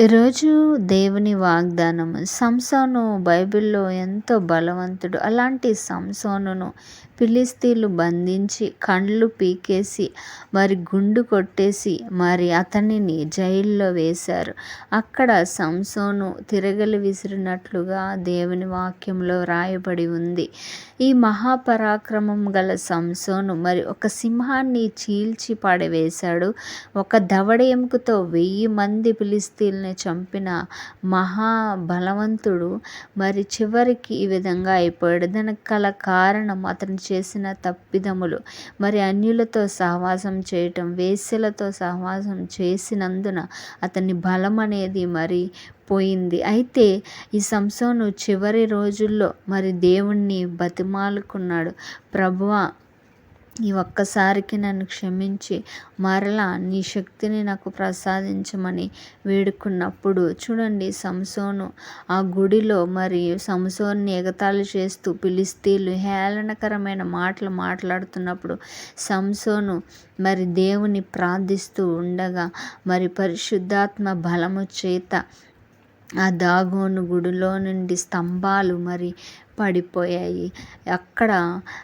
ఈరోజు దేవుని వాగ్దానం సంసోను బైబిల్లో ఎంతో బలవంతుడు. అలాంటి సంసోనును ఫిలిస్తీన్లు బంధించి కండ్లు పీకేసి మరి గుండు కొట్టేసి మరి అతనిని జైల్లో వేశారు. అక్కడ సంసోను తిరగలి విసిరినట్లుగా దేవుని వాక్యంలో రాయబడి ఉంది. ఈ మహాపరాక్రమం గల సంసోను మరి ఒక సింహాన్ని చీల్చి పడవేశాడు. ఒక దవడ ఎముకతో వెయ్యి మంది ఫిలిస్తీన్లని చంపిన మహాబలవంతుడు మరి చివరికి ఈ విధంగా అయిపోయాడు. దానికి కల కారణం అతను చేసిన తప్పిదములు. మరి అన్యులతో సహవాసం చేయటం వేశ్యలతో సహవాసం చేసినందున అతని బలం అనేది మరి పోయింది. అయితే ఈ సంసోను చివరి రోజుల్లో మరి దేవుణ్ణి బతిమాలుకున్నాడు. ప్రభువా ఈ ఒక్కసారికి నన్ను క్షమించి మరలా నీ శక్తిని నాకు ప్రసాదించమని వేడుకున్నప్పుడు చూడండి సంసోను ఆ గుడిలో మరి సంసోన్ని ఎగతాళి చేస్తూ పిలిస్తీలు హేళనకరమైన మాటలు మాట్లాడుతున్నప్పుడు సంసోను మరి దేవుని ప్రార్థిస్తూ ఉండగా మరి పరిశుద్ధాత్మ బలము చేత ఆ దాగోను గుడిలో నుండి స్తంభాలు మరి పడిపోయాయి. అక్కడ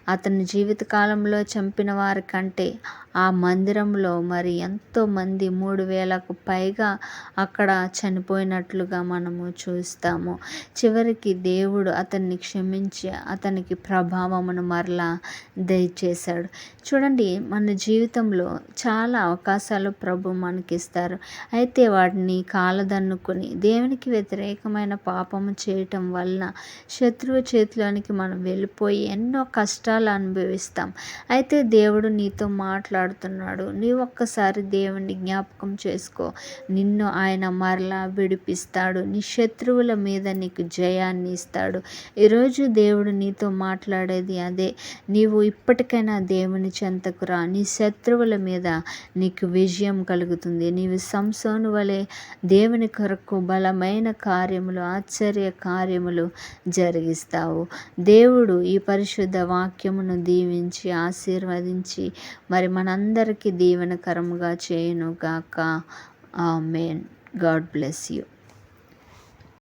అతని జీవితకాలంలో చంపిన వారి కంటే ఆ మందిరంలో మరి ఎంతోమంది మూడు వేలకు పైగా అక్కడ చనిపోయినట్లుగా మనము చూస్తాము. చివరికి దేవుడు అతన్ని క్షమించి అతనికి ప్రభావమును మరలా దయచేశాడు. చూడండి మన జీవితంలో చాలా అవకాశాలు ప్రభు మనకిస్తారు. అయితే వాటిని కాలదన్నుకొని దేవునికి వ్యతిరేకమైన పాపము చేయటం వలన శత్రువు చేతిలోనికి మనం వెళ్ళిపోయి ఎన్నో కష్టాలు అనుభవిస్తాం. అయితే దేవుడు నీతో మాట్లాడుతున్నాడు. నీ ఒక్కసారి దేవుని జ్ఞాపకం చేసుకో. నిన్ను ఆయన మరలా విడిపిస్తాడు. నీ శత్రువుల మీద నీకు జయాన్ని ఇస్తాడు. ఈరోజు దేవుడు నీతో మాట్లాడేది అదే. నీవు ఇప్పటికైనా దేవుని చెంతకు రా. నీ శత్రువుల మీద నీకు విజయం కలుగుతుంది. నీవు సంసోను వలె దేవుని కొరకు బలమైన కార్యములు ఆశ్చర్య కార్యములు జరిగిస్తావు. దేవుడు ఈ పరిశుద్ధ వాక్యమును దీవించి ఆశీర్వదించి మరి మనందరికీ దీవెనకరముగా చేయునుగాక. ఆమెన్. God bless you.